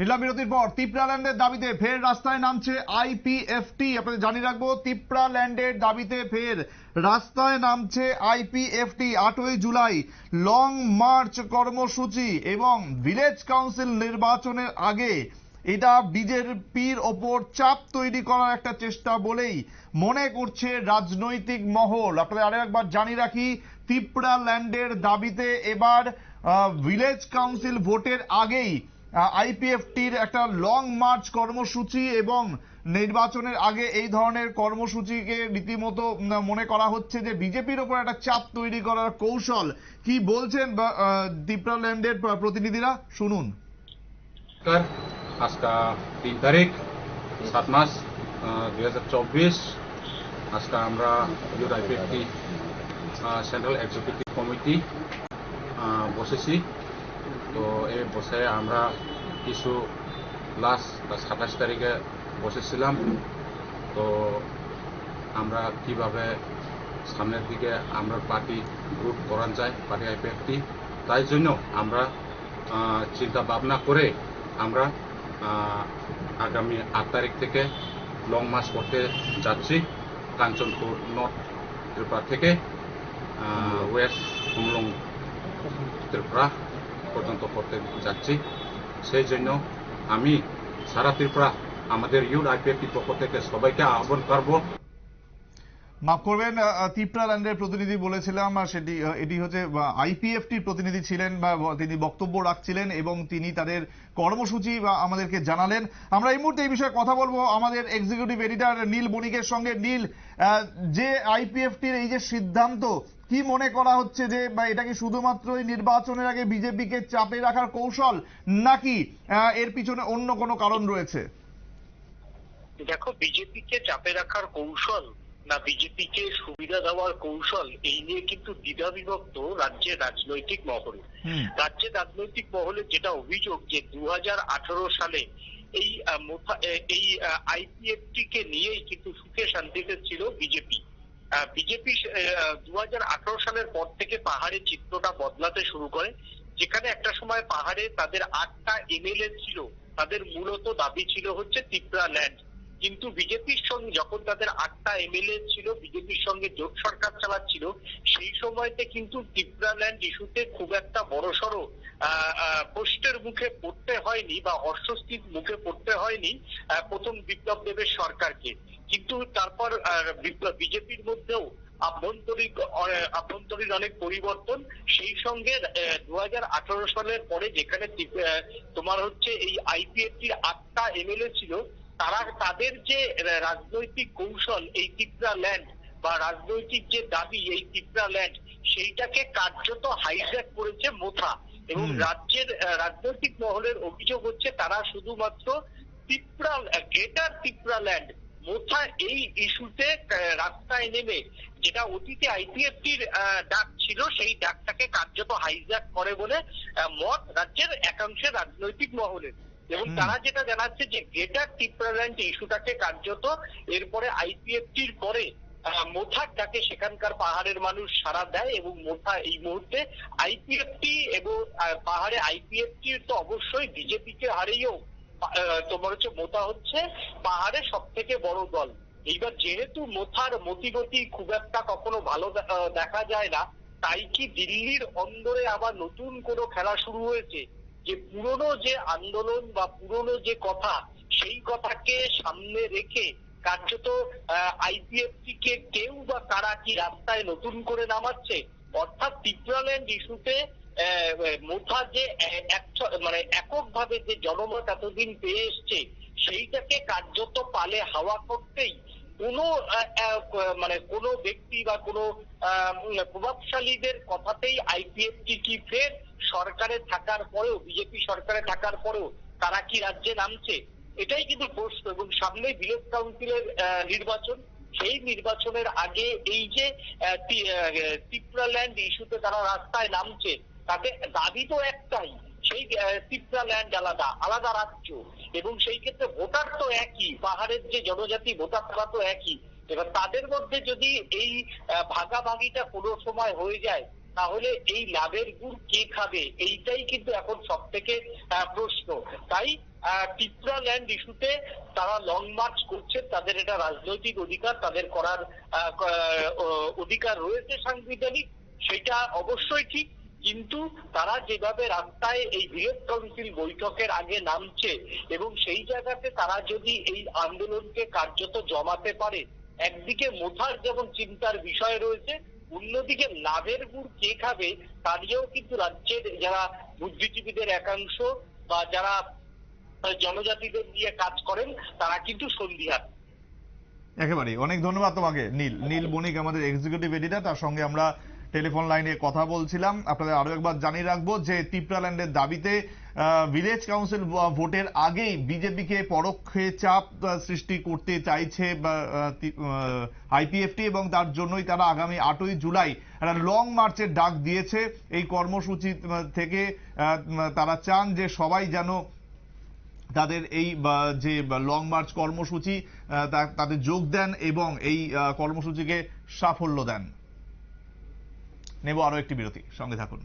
হিলা বিরতির পর তিপ্রা ল্যান্ডের দাবিতে ফের রাস্তায় নামছে আইপিএফটি আপনাদের জানিয়ে রাখব, তিপ্রা ল্যান্ডের দাবিতে ফের রাস্তায় নামছে আইপিএফটি আটই জুলাই লং মার্চ কর্মসূচি এবং ভিলেজ কাউন্সিল নির্বাচনের আগে এটা বিজেপির ওপর চাপ তৈরি করার একটা চেষ্টা বলেই মনে করছে রাজনৈতিক মহল। আপনাদের আরেকবার জানিয়ে রাখি, তিপ্রা ল্যান্ডের দাবিতে এবার ভিলেজ কাউন্সিল ভোটের আগেই আইপিএফটির একটা লং মার্চ কর্মসূচি এবং নির্বাচনের আগে এই ধরনের কর্মসূচিকে রীতিমতো মনে করা হচ্ছে যে বিজেপির ওপর একটা চাপ তৈরি করার কৌশল। কি বলছেন বা- আহ, ল্যান্ডের প্রতিনিধিরা? শুনুন। আজকে তিন তারিখ সাত মাস দুই হাজার চব্বিশ। আজকে আমরা আইপিএফটি সেন্ট্রাল এক্সিকিউটিভ কমিটি বসেছি। তো এই বসে আমরা কিছু লাস্ট বা সাতাশ তারিখে বসেছিলাম। তো আমরা কীভাবে সামনের দিকে আমরা পার্টি গ্রুপ করান যায়, পার্টি আইপিএফটি তাই জন্য আমরা চিন্তা ভাবনা করে আমরা আগামী আট তারিখ থেকে লং মার্চ করতে যাচ্ছি। কাঞ্চনপুর নর্থ ত্রিপুরা থেকে ওয়েস্ট হুমলং ত্রিপুরা। পর্যন্ত করতে যাচ্ছি। সেই জন্য আমি সারা ত্রিপুরা, আমাদের ইউর আইপিএফটি পক্ষ থেকে সবাইকে আহ্বান করব মাফ করবেন তিপ্রা ল্যান্ডের প্রতিনিধি বলেছিলাম সেটি এটি হচ্ছে আইপিএফটির প্রতিনিধি ছিলেন, বা তিনি বক্তব্য রাখছিলেন এবং তিনি তাদের কর্মসূচি, বা, আমাদেরকে জানালেন। আমরা এই মুহূর্তে এই বিষয়ে কথা বলব আমাদের এক্সিকিউটিভ এডিটর নীল বণিকের সঙ্গে। নীল যে আইপিএফটির এই যে সিদ্ধান্ত, কি মনে করা হচ্ছে যে, বা এটা কি শুধুমাত্র নির্বাচনের আগে বিজেপিকে চাপে রাখার কৌশল, নাকি এর পিছনে অন্য কোনো কারণ রয়েছে? দেখো, বিজেপিকে চাপে রাখার কৌশল না বিজেপিকে সুবিধা দেওয়ার কৌশল এই নিয়ে কিন্তু দ্বিধা বিভক্ত রাজ্যের রাজনৈতিক মহল। রাজ্যের রাজনৈতিক মহলে যেটা অভিযোগ যে দু হাজার আঠারো সালে এই এই আইপিএফটি কে নিয়েই কিন্তু সুখে শান্তিতে ছিল বিজেপি বিজেপি দু হাজার আঠারো সালের পর থেকে পাহাড়ের চিত্রটা বদলাতে শুরু করে যেখানে একটা সময় পাহাড়ে তাদের আটটা এমএলএ ছিল তাদের মূলত দাবি ছিল হচ্ছে তিপ্রা ল্যান্ড কিন্তু বিজেপির সঙ্গে যখন তাদের আটটা এমএলএ ছিল বিজেপির সঙ্গে জোট সরকার চালাচ্ছিল সেই সময়তে কিন্তু টিপ্রাল্যান্ড ইস্যুতে খুব একটা বড়সড় আহ, মুখে পড়তে হয়নি বা অস্বস্তির মুখে পড়তে হয়নি প্রথম বিপ্লব দেবের সরকারকে। কিন্তু তারপর বিজেপির মধ্যেও আভ্যন্তরীণ আভ্যন্তরীণ অনেক পরিবর্তন। সেই সঙ্গে দু হাজার আঠারো সালের পরে যেখানে তোমার হচ্ছে এই আইপিএফটির আটটা এমএলএ ছিল তারা তাদের যে রাজনৈতিক কৌশল এই ত্রিপুরা ল্যান্ড বা রাজনৈতিক যে দাবি এই ত্রিপুরা ল্যান্ড সেইটাকে কার্যত হাইজ্যাক করেছে মোথা। এবং রাজ্যের রাজনৈতিক মহলের অভিযোগ হচ্ছে তারা শুধুমাত্র ত্রিপুরা গ্রেটার ত্রিপুরা ল্যান্ড মোথা এই ইস্যুতে রাস্তায় নেমে যেটা অতীতে আইপিএফটির ডাক ছিল সেই ডাকটাকে কার্যত হাইজ্যাক করে বলে মত রাজ্যের একাংশের রাজনৈতিক মহলের। এবং তারা যেটা জানাচ্ছে যে গ্রেটার ত্রিপুরাল্যান্ড ইস্যুটাকে কার্যত এরপরে আইপিএফটির পরে মোথার ডাকে সেখানকার পাহাড়ের মানুষ সাড়া দেয় এবং মোথা এই মুহূর্তে আইপিএফটি এবং পাহাড়ে আইপিএফটির তো অবশ্যই বিজেপিকে হারিয়েও তোমার হচ্ছে মোথা হচ্ছে পাহাড়ে সব থেকে বড় দল। এইবার যেহেতু মোথার মতিগতি খুব একটা কখনো ভালো দেখা যায় না তাই কি দিল্লির অন্দরে আবার নতুন কোনো খেলা শুরু হয়েছে? যে পুরনো যে আন্দোলন বা পুরনো যে কথা, সেই কথাকে সামনে রেখে কার্যত আইপিএফটি কে কেউ বা কারা কি রাস্তায় নতুন করে নামাচ্ছে? অর্থাৎ ত্রিপুরাল্যান্ড ইস্যুতে মোথা যে মানে এককভাবে যে জনমত এতদিন পেয়ে এসছে, সেইটাকে কার্যত পালে হাওয়া করতেই কোনো মানে কোনো ব্যক্তি বা কোনো প্রভাবশালীদের কথাতেই আইপিএফটি কি ফের সরকারে থাকার পরেও বিজেপি সরকারে থাকার পরেও তারা কি রাজ্যে নামছে এটাই কিন্তু প্রশ্ন। এবং সামনে ভিলেজ কাউন্সিলের নির্বাচন সেই নির্বাচনের আগে এই যে আহ, তি- আহ, ল্যান্ড ইস্যুতে তারা রাস্তায় নামছে তাতে দাবি তো একটাই সেই আহ, ত্রিপুরা ল্যান্ড আলাদা আলাদা রাজ্য। এবং সেই ক্ষেত্রে ভোটার তো একই পাহাড়ের যে জনজাতি ভোটার তারা তো একই। এবার তাদের মধ্যে যদি এই ভাগাভাগিটা কোনো সময় হয়ে যায় তাহলে এই লাভের গুড় কে খাবে? এইটাই কিন্তু এখন সব থেকে প্রশ্ন। তাই টিপ্রা ল্যান্ড ইস্যুতে তারা লং মার্চ করছে, তাদের এটা রাজনৈতিক অধিকার, তাদের করার অধিকার রয়েছে সাংবিধানিক, সেটা অবশ্যই ঠিক। কিন্তু তারা যেভাবে রাস্তায় এই বৃহৎ কাউন্সিল বৈঠকের আগে নামছে এবং সেই জায়গাতে তারা যদি এই আন্দোলনকে কার্যত জমাতে পারে, একদিকে মোথার যেমন চিন্তার বিষয় রয়েছে অন্যদিকে লাভের গুড় কে খাবে, তা নিয়েও কিন্তু রাজ্যের যারা বুদ্ধিজীবীদের একাংশ বা যারা জনজাতিদের নিয়ে কাজ করেন, তারা কিন্তু সন্ধিহান একেবারে অনেক ধন্যবাদ তোমাকে, নীল। নীল বণিক আমাদের এক্সিকিউটিভ এডিটর তার সঙ্গে আমরা টেলিফোন লাইনে কথা বলছিলাম। আপনাদের আরও একবার জানিয়ে রাখব যে তিপ্রাল্যান্ডের দাবিতে ভিলেজ কাউন্সিল ভোটের আগেই বিজেপিকে পরোক্ষে চাপ সৃষ্টি করতে চাইছে আইপিএফটি এবং তার জন্যই তারা আগামী আটই জুলাই একটা লং মার্চের ডাক দিয়েছে। এই কর্মসূচি থেকে তারা চান যে সবাই যেন তাদের এই যে লং মার্চ কর্মসূচি আহ, তা- তাতে যোগ দেন এবং এই কর্মসূচিকে সাফল্য দেন। নেব আরও একটি বিরতি। সঙ্গে থাকুন।